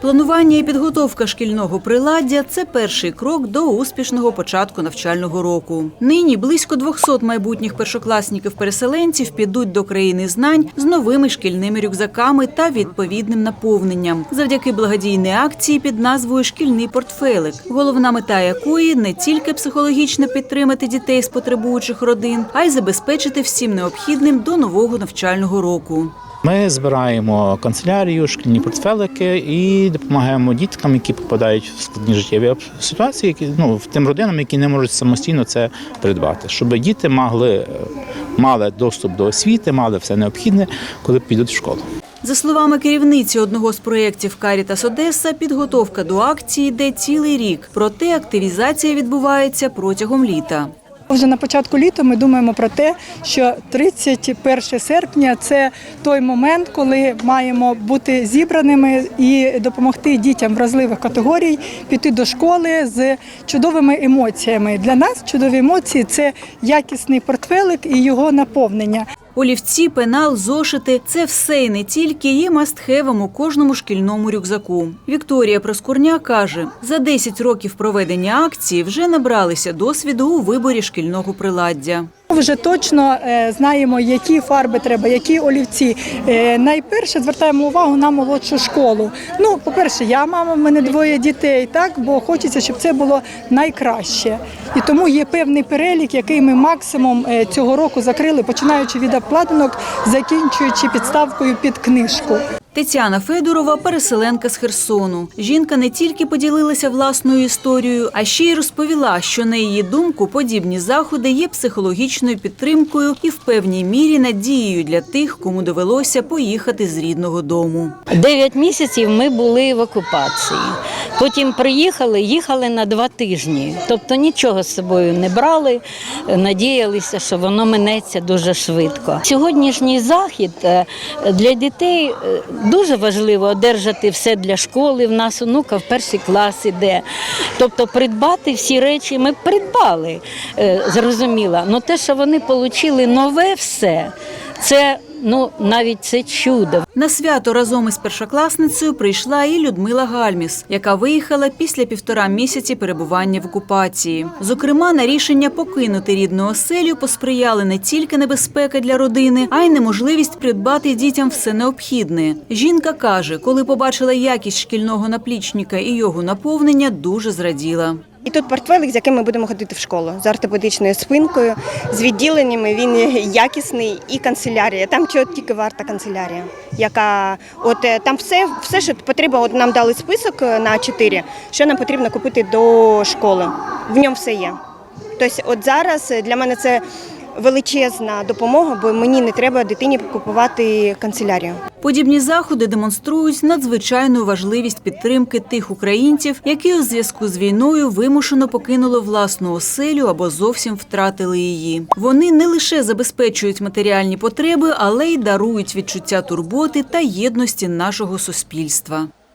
Планування і підготовка шкільного приладдя це перший крок до успішного початку навчального року. Нині близько 200 майбутніх першокласників-переселенців підуть до країни знань з новими шкільними рюкзаками та відповідним наповненням завдяки благодійній акції під назвою Шкільний портфелик, головна мета якої не тільки психологічно підтримати дітей з потребуючих родин, а й забезпечити всім необхідним до нового навчального року. Ми збираємо канцелярію, шкільні портфелики і допомагаємо діткам, які попадають в складні життєві ситуації, які ну тим родинам, які не можуть самостійно це придбати, щоб діти могли е, мали доступ до освіти, мали все необхідне, коли підуть в школу. За словами керівниці одного з проєктів Карітас Одеса, підготовка до акції йде цілий рік. Проте активізація відбувається протягом літа. Вже на початку літа ми думаємо про те, що 31 серпня це той момент, коли маємо бути зібраними і допомогти дітям вразливих категорій піти до школи з чудовими емоціями. Для нас чудові емоції це якісний портфелик і його наповнення. Олівці, пенал, зошити це все і не тільки є мастхевом у кожному шкільному рюкзаку. Вікторія Проскурня каже, за 10 років проведення акції вже набралися досвіду у виборі шкільного приладдя. Вже точно е, знаємо, які фарби треба, які олівці. Е, найперше звертаємо увагу на молодшу школу. Ну, по-перше, я мама, в мене двоє дітей, так бо хочеться, щоб це було найкраще. І тому є певний перелік, який ми максимум е, цього року закрили, починаючи від обкладинок, закінчуючи підставкою під книжку. Тетяна Федорова – переселенка з Херсону. Жінка не тільки поділилася власною історією, а ще й розповіла, що на її думку подібні заходи є психологічною підтримкою і в певній мірі надією для тих, кому довелося поїхати з рідного дому. Дев'ять місяців ми були в окупації. Потім приїхали, їхали на два тижні. Тобто нічого з собою не брали, надіялися, що воно минеться дуже швидко. Сьогоднішній захід е, для дітей е, дуже важливо одержати все для школи. В нас онука в перший клас іде. Тобто придбати всі речі ми придбали, е, зрозуміло. Але те, що вони отримали нове все, це ну навіть це чудо. На свято разом із першокласницею прийшла і Людмила Гальміс, яка виїхала після півтора місяці перебування в окупації. Зокрема, на рішення покинути рідну оселю посприяли не тільки небезпека для родини, а й неможливість придбати дітям все необхідне. Жінка каже, коли побачила якість шкільного наплічника і його наповнення, дуже зраділа. І тут портфелик, з яким ми будемо ходити в школу з ортопедичною спинкою, з відділеннями. Він якісний і канцелярія. Там чого тільки варта канцелярія, яка от е, там все, все, що потрібно. От нам дали список е, на 4, що нам потрібно купити до школи. В ньому все є. Тобто, от зараз е, для мене це величезна допомога, бо мені не треба дитині купувати канцелярію. Подібні заходи демонструють надзвичайну важливість підтримки тих українців, які у зв'язку з війною вимушено покинули власну оселю або зовсім втратили її. Вони не лише забезпечують матеріальні потреби, але й дарують відчуття турботи та єдності нашого суспільства.